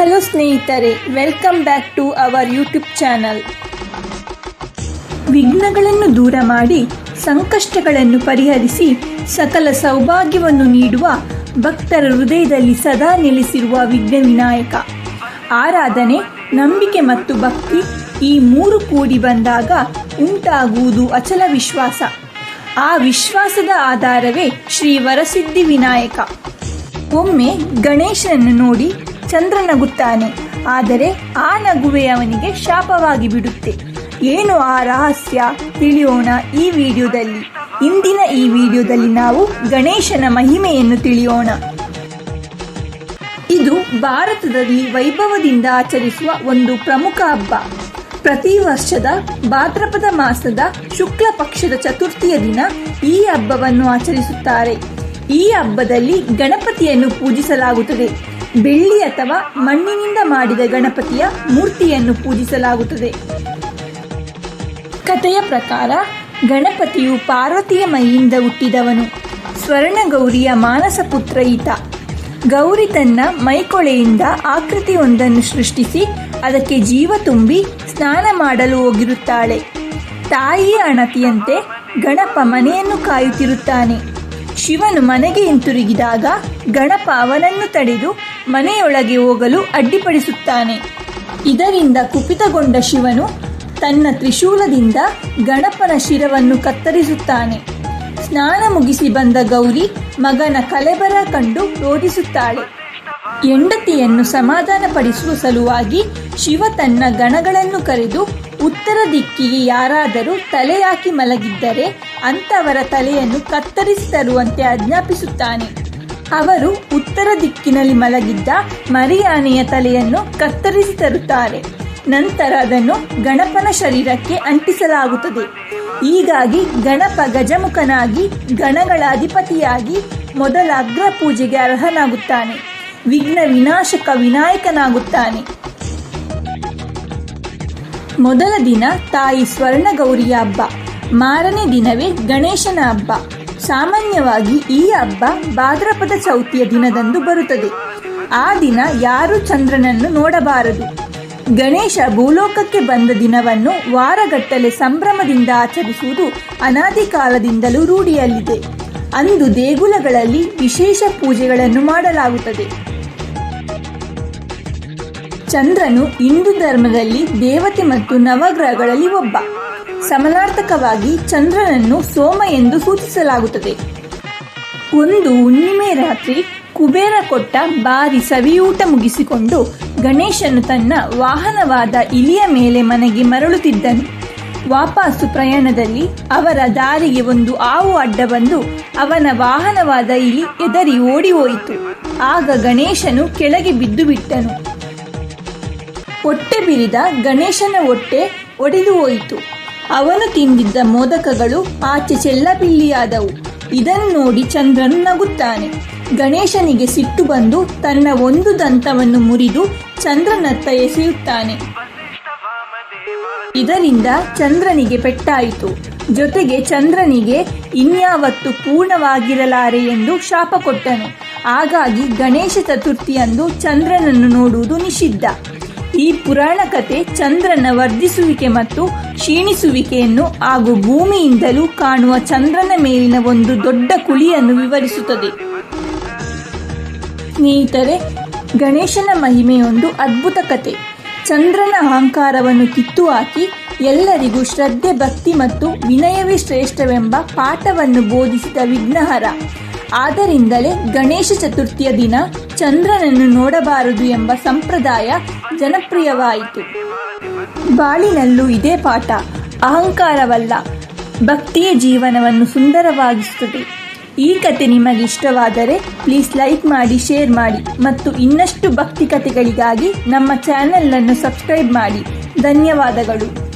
Hello ಸ್ನೇಹಿತರೆ welcome back to our YouTube channel ವಿಘ್ನಗಳನ್ನು ದೂರ ಮಾಡಿ ಸಂಕಷ್ಟಗಳನ್ನು ಪರಿಹರಿಸಿ ಸಕಲ ಸೌಭಾಗ್ಯವನ್ನು ನೀಡುವ ಭಕ್ತರ ಹೃದಯದಲ್ಲಿ ಸದಾ ನೆಲೆಸಿರುವ ವಿಘ್ನ ವಿನಾಯಕ ಆರಾಧನೆ, ನಂಬಿಕೆ ಮತ್ತು ಭಕ್ತಿ ಈ ಮೂರು ಕೂಡಿ ಬಂದಾಗ ಉಂಟಾಗುವುದು ಅಚಲ ವಿಶ್ವಾಸ. ಆ ವಿಶ್ವಾಸದ ಆಧಾರವೇ ಶ್ರೀ ವರಸಿದ್ಧಿ ವಿನಾಯಕ. ಒಮ್ಮೆ ಗಣೇಶನನ್ನು ನೋಡಿ ಚಂದ್ರ ನಗುತ್ತಾನೆ ಆದರೆ ಆ ನಗುವೆ ಅವನಿಗೆ ಶಾಪವಾಗಿ ಬಿಡುತ್ತೆ. ಏನು ಆ ರಹಸ್ಯ? ತಿಳಿಯೋಣ ಈ ವಿಡಿಯೋದಲ್ಲಿ. ಇಂದಿನ ಈ ವಿಡಿಯೋದಲ್ಲಿ ನಾವು ಗಣೇಶನ ಮಹಿಮೆಯನ್ನು ತಿಳಿಯೋಣ. ಇದು ಭಾರತದಲ್ಲಿ ವೈಭವದಿಂದ ಆಚರಿಸುವ ಒಂದು ಪ್ರಮುಖ ಹಬ್ಬ. ಪ್ರತಿ ವರ್ಷದ ಭಾದ್ರಪದ ಮಾಸದ ಶುಕ್ಲ ಪಕ್ಷದ ಚತುರ್ಥಿಯ ದಿನ ಈ ಹಬ್ಬವನ್ನು ಆಚರಿಸುತ್ತಾರೆ. ಈ ಹಬ್ಬದಲ್ಲಿ ಗಣಪತಿಯನ್ನು ಪೂಜಿಸಲಾಗುತ್ತದೆ. ಬೆಳ್ಳಿ ಅಥವಾ ಮಣ್ಣಿನಿಂದ ಮಾಡಿದ ಗಣಪತಿಯ ಮೂರ್ತಿಯನ್ನು ಪೂಜಿಸಲಾಗುತ್ತದೆ. ಕಥೆಯ ಪ್ರಕಾರ ಗಣಪತಿಯು ಪಾರ್ವತಿಯ ಮೈಯಿಂದ ಹುಟ್ಟಿದವನು. ಸ್ವರ್ಣಗೌರಿಯ ಮಾನಸ ಪುತ್ರ ಈತ. ಗೌರಿ ತನ್ನ ಮೈಕೊಳೆಯಿಂದ ಆಕೃತಿಯೊಂದನ್ನು ಸೃಷ್ಟಿಸಿ ಅದಕ್ಕೆ ಜೀವ ತುಂಬಿ ಸ್ನಾನ ಮಾಡಲು ಹೋಗಿರುತ್ತಾಳೆ. ತಾಯಿಯ ಅಣತಿಯಂತೆ ಗಣಪ ಮನೆಯನ್ನು ಕಾಯುತ್ತಿರುತ್ತಾನೆ. ಶಿವನು ಮನೆಗೆ ಹಿಂತಿರುಗಿದಾಗ ಗಣಪ ಅವನನ್ನು ತಡೆದು ಮನೆಯೊಳಗೆ ಹೋಗಲು ಅಡ್ಡಿಪಡಿಸುತ್ತಾನೆ. ಇದರಿಂದ ಕುಪಿತಗೊಂಡ ಶಿವನು ತನ್ನ ತ್ರಿಶೂಲದಿಂದ ಗಣಪನ ಶಿರವನ್ನು ಕತ್ತರಿಸುತ್ತಾನೆ. ಸ್ನಾನ ಮುಗಿಸಿ ಬಂದ ಗೌರಿ ಮಗನ ಕಲೆಬರ ಕಂಡು ರೋಧಿಸುತ್ತಾಳೆ ಹೆಂಡತಿಯನ್ನು ಸಮಾಧಾನಪಡಿಸುವ ಸಲುವಾಗಿ ಶಿವ ತನ್ನ ಗಣಗಳನ್ನು ಕರೆದು ಉತ್ತರ ದಿಕ್ಕಿಗೆ ಯಾರಾದರೂ ತಲೆಯಾಕಿ ಮಲಗಿದ್ದರೆ ಅಂತವರ ತಲೆಯನ್ನು ಕತ್ತರಿಸಿ ತರುವಂತೆ ಆಜ್ಞಾಪಿಸುತ್ತಾನೆ. ಅವರು ಉತ್ತರ ದಿಕ್ಕಿನಲ್ಲಿ ಮಲಗಿದ್ದ ಮರಿಯಾನೆಯ ತಲೆಯನ್ನು ಕತ್ತರಿಸಿ ತರುತ್ತಾರೆ. ನಂತರ ಅದನ್ನು ಗಣಪನ ಶರೀರಕ್ಕೆ ಅಂಟಿಸಲಾಗುತ್ತದೆ. ಹೀಗಾಗಿ ಗಣಪ ಗಜಮುಖನಾಗಿ ಗಣಗಳ ಅಧಿಪತಿಯಾಗಿ ಮೊದಲ ಅಗ್ರ ಪೂಜೆಗೆ ಅರ್ಹನಾಗುತ್ತಾನೆ. ವಿಘ್ನ ವಿನಾಶಕ ವಿನಾಯಕನಾಗುತ್ತಾನೆ. ಮೊದಲ ದಿನ ತಾಯಿ ಸ್ವರ್ಣಗೌರಿಯ ಹಬ್ಬ. ಮಾರನೇ ದಿನವೇ ಗಣೇಶನ ಹಬ್ಬ. ಸಾಮಾನ್ಯವಾಗಿ ಈ ಹಬ್ಬ ಭಾದ್ರಪದ ಚೌತಿಯ ದಿನದಂದು ಬರುತ್ತದೆ. ಆ ದಿನ ಯಾರು ಚಂದ್ರನನ್ನು ನೋಡಬಾರದು. ಗಣೇಶ ಭೂಲೋಕಕ್ಕೆ ಬಂದ ದಿನವನ್ನು ವಾರಗಟ್ಟಲೆ ಸಂಭ್ರಮದಿಂದ ಆಚರಿಸುವುದು ಅನಾದಿ ಕಾಲದಿಂದಲೂ ರೂಢಿಯಲ್ಲಿದೆ. ಅಂದು ದೇಗುಲಗಳಲ್ಲಿ ವಿಶೇಷ ಪೂಜೆಗಳನ್ನು ಮಾಡಲಾಗುತ್ತದೆ. ಚಂದ್ರನು ಹಿಂದೂ ಧರ್ಮದಲ್ಲಿ ದೇವತೆ ಮತ್ತು ನವಗ್ರಹಗಳಲ್ಲಿ ಒಬ್ಬ. ಸಮನಾರ್ಥಕವಾಗಿ ಚಂದ್ರನನ್ನು ಸೋಮ ಎಂದು ಸೂಚಿಸಲಾಗುತ್ತದೆ. ಒಂದು ಹುಣ್ಣಿಮೆ ರಾತ್ರಿ ಕುಬೇರ ಕೊಟ್ಟ ಬಾರಿ ಸವಿಯೂಟ ಮುಗಿಸಿಕೊಂಡು ಗಣೇಶನು ತನ್ನ ವಾಹನವಾದ ಇಲಿಯ ಮೇಲೆ ಮನೆಗೆ ಮರಳುತ್ತಿದ್ದನು. ವಾಪಸ್ಸು ಪ್ರಯಾಣದಲ್ಲಿ ಅವರ ದಾರಿಗೆ ಒಂದು ಆವು ಅಡ್ಡ ಬಂದು ಅವನ ವಾಹನವಾದ ಇಲಿ ಎದರಿ ಓಡಿ ಹೋಯಿತು. ಆಗ ಗಣೇಶನು ಕೆಳಗೆ ಬಿದ್ದು ಬಿಟ್ಟನು. ಹೊಟ್ಟೆ ಬಿರಿದ ಗಣೇಶನ ಹೊಟ್ಟೆ ಒಡೆದು ಹೋಯಿತು. ಅವನು ತಿಂದಿದ್ದ ಮೋದಕಗಳು ಆಚೆ ಚೆಲ್ಲಬಿಲ್ಲಿಯಾದವು. ಇದನ್ನು ನೋಡಿ ಚಂದ್ರನು ನಗುತ್ತಾನೆ. ಗಣೇಶನಿಗೆ ಸಿಟ್ಟು ಬಂದು ತನ್ನ ಒಂದು ದಂತವನ್ನು ಮುರಿದು ಚಂದ್ರನತ್ತ ಎಸೆಯುತ್ತಾನೆ. ಇದರಿಂದ ಚಂದ್ರನಿಗೆ ಪೆಟ್ಟಾಯಿತು. ಜೊತೆಗೆ ಚಂದ್ರನಿಗೆ ಇನ್ಯಾವತ್ತು ಪೂರ್ಣವಾಗಿರಲಾರೆ ಎಂದು ಶಾಪ ಕೊಟ್ಟನು. ಹಾಗಾಗಿ ಗಣೇಶ ಚತುರ್ಥಿಯಂದು ಚಂದ್ರನನ್ನು ನೋಡುವುದು ನಿಷಿದ್ಧ. ಈ ಪುರಾಣ ಕಥೆ ಚಂದ್ರನ ವರ್ಧಿಸುವಿಕೆ ಮತ್ತು ಕ್ಷೀಣಿಸುವಿಕೆಯನ್ನು ಹಾಗೂ ಭೂಮಿಯಿಂದಲೂ ಕಾಣುವ ಚಂದ್ರನ ಮೇಲಿನ ಒಂದು ದೊಡ್ಡ ಕುಳಿಯನ್ನು ವಿವರಿಸುತ್ತದೆ. ಸ್ನೇಹಿತರೆ, ಗಣೇಶನ ಮಹಿಮೆಯೊಂದು ಅದ್ಭುತ ಕತೆ. ಚಂದ್ರನ ಅಹಂಕಾರವನ್ನು ಕಿತ್ತು ಹಾಕಿ ಎಲ್ಲರಿಗೂ ಶ್ರದ್ಧೆ, ಭಕ್ತಿ ಮತ್ತು ವಿನಯವೇ ಶ್ರೇಷ್ಠವೆಂಬ ಪಾಠವನ್ನು ಬೋಧಿಸಿದ ವಿಘ್ನಹರ. ಆದ್ದರಿಂದಲೇ ಗಣೇಶ ಚತುರ್ಥಿಯ ದಿನ ಚಂದ್ರನನ್ನು ನೋಡಬಾರದು ಎಂಬ ಸಂಪ್ರದಾಯ ಜನಪ್ರಿಯವಾಯಿತು. ಬಾಳಿನಲ್ಲೂ ಇದೇ ಪಾಠ, ಅಹಂಕಾರವಲ್ಲ, ಭಕ್ತಿಯ ಜೀವನವನ್ನು ಸುಂದರವಾಗಿಸುತ್ತದೆ. ಈ ಕತೆ ನಿಮಗೆ ಇಷ್ಟವಾದರೆ ಪ್ಲೀಸ್ ಲೈಕ್ ಮಾಡಿ, ಶೇರ್ ಮಾಡಿ ಮತ್ತು ಇನ್ನಷ್ಟು ಭಕ್ತಿ ಕಥೆಗಳಿಗಾಗಿ ನಮ್ಮ ಚಾನೆಲ್ ಅನ್ನು ಸಬ್ಸ್ಕ್ರೈಬ್ ಮಾಡಿ. ಧನ್ಯವಾದಗಳು.